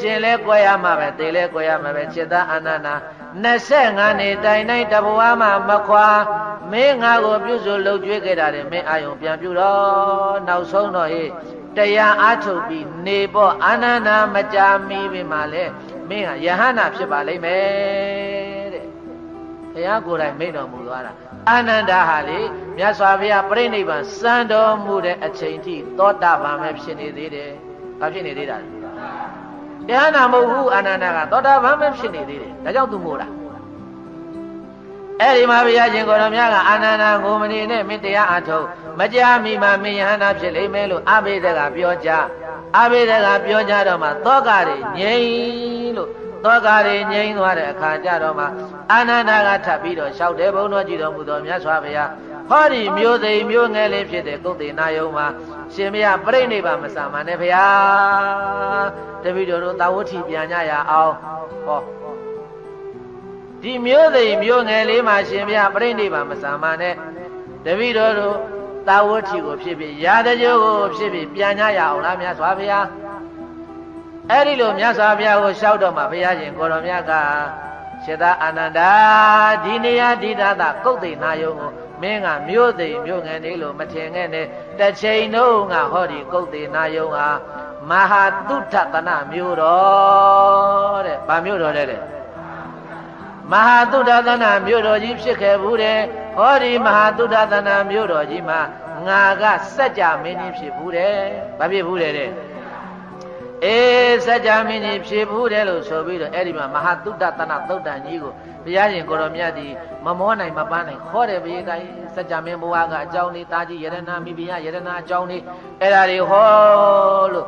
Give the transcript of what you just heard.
ရှင်လဲကွဲရမှာပဲသေလဲကွဲရမှာပဲจิตအာနန္ဒာ25နှစ်တိုင်တိုင်းတဘဝမှာမခွာမင်းငါကိုပြုစုလှုပ်ကြွေးခဲ့တာတယ်မင်းအာယုံပြန်ပြုတော့နောက်ဆုံးတော့ဟေးတရားအားထုတ်ပြီးနေပေါ့အာနန္ဒာမကြာမီပြီမှလဲမင်းဟာယဟန္တာဖြစ်ပါလိမ့်မယ်တဲ့ဘုရားကိုယ်တိုင်မိန့်တော်မူသွားတာအာနန္ဒာဟာလေမြတ်စွာဘုရားပြိဋိဘံစံတော်မူတဲ့အချိန်ထိသောတာပန်ပဲဖြစ်နေသေးတယ်။ဘာဖြစ်နေသေးတာလဲ။ တရားနာမဟုတ်ဘူးအာနန္ဒာကသောတာပန်ပဲဖြစ်နေသေးတယ်။ဒါကြောင့်သူမို့တာ။အဲ့ဒီမှာဘုရားရှင်ကိုယ်တော်မြတ်ကအာနန္ဒာကိုမနေနဲ့မင်းတရားအထုတ်မကြမီမှာမင်းယဟန္တာဖြစ်လိမ့်မယ်လို့အဘိဓကပြောကြ။အဘိဓကပြောကြတော့မှသောကတွေငြိမ်လို့သောကတွေငြိမ်သွားတဲ့အခါကျတော့မှအာနန္ဒာကထပ်ပြီးတော့လျှောက်တယ်ဘုန်းတော်ကြည်တော်မူတော်မြတ်စွာဘုရားဟောဒီမျိုးသိမ်မျိုးငယ်လေးဖြစ်တဲ့ကုသေနာယုံမှာရှင်မရပြိဋိဘမဆာမနဲ့ဘုရား တပည့်တော်တို့တာဝတိပြန်ကြရအောင်ဟောဒီမျိုးသိမ်မျိုးငယ်လေးမှာရှင်မရပြိဋိဘမဆာမနဲ့တပည့်တော်တို့တာဝတိကိုဖြစ်ဖြစ်ရာတကြိုးကိုဖြစ်ဖြစ်ပြန်ကြရအောင်လားမြတ်စွာဘုရားအဲ့ဒီလိုမြတ်စွာဘုရားကိုလျှောက်တော့မှဘုရားရှင်ကိုတော်မြတ်ကရှင်းသာအာနန္ဒာဒီနေရာဒီဒသကုတ်သိနာယုံကိုမင်းကမြို့သိမြို့ငယ်နေလို့မထင်ခဲ့နဲ့တစ်ချိန်တော့ငါဟောဒီကုတ်သိနာယုံဟာ မဟာတုထတနာမြို့တော်တဲ့ဗာမြို့တော်တဲ့တဲ့မဟာတုဒ္ဒသနာမြို့တော်ကြီးဖြစ်ခဲ့ဘူးတဲ့ဟောဒီမဟာတုဒ္ဒသနာမြို့တော်ကြီးမှာငါကစัจ जा မင်းကြီးဖြစ်ဘူးတဲ့ဘာဖြစ်ဘူးတဲ့တဲ့အေးစัจ जा မင်းကြီးဖြစ်ဘူးတယ်လို့ဆိုပြီးတော့အဲ့ဒီမှာမဟာတုဒ္ဒသနာသုတ်တန်ကြီးကိုဘုရားရှင်ကိုတော်မြတ်ဒီမမောနိုင်မပန်းနိုင်ခေါ်တယ်ဘေးကစัจ जा မင်းဘုရားကအကြောင်းလေးတာကြီးယရနာမိဖုရားယရနာအကြောင်းလေးအဲ့ဒါတွေဟောလို့